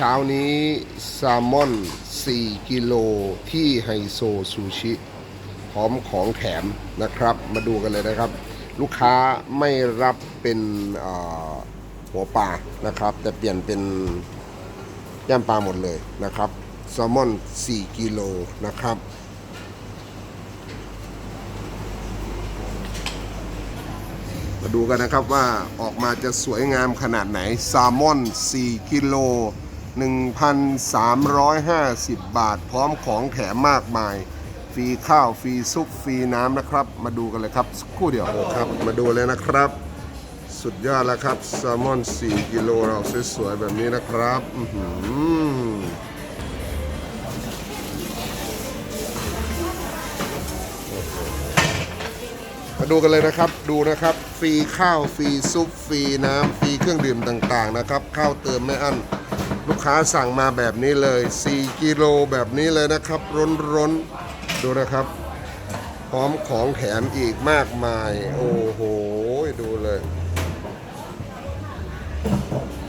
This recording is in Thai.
ช้านี้แซลมอน 4 กิโลที่ไฮโซซูชิพร้อมของแถมนะครับ มาดูกันเลยนะครับ ลูกค้าไม่รับเป็นหัวปลานะครับ แต่เปลี่ยนเป็นย่างปลาหมดเลยนะครับแซลมอน 4 กิโลนะครับมาดูกันนะครับว่าออกมาจะสวยงามขนาดไหนแซลมอน 4 กิโล 1,350 บาท พร้อมของแถมมากมาย ฟรีข้าว ฟรีซุป ฟรีน้ำนะครับ มาดูกันเลยครับสักครู่เดียวครับ มาดูเลยนะครับ สุดยอดแล้วครับแซลมอน 4 กิโลเราสวยๆแบบนี้นะครับอืมาดูกันเลยนะครับดูนะครับ ฟรีข้าว ฟรีซุป ฟรีน้ำฟรีเครื่องดื่มต่างๆนะครับ ข้าวเติมไม่อั้น ลูกค้าสั่งมาแบบนี้เลย 4 กิโลแบบนี้เลยนะครับร้นๆดูนะครับ พร้อมของแถมอีกมากมาย โอ้โห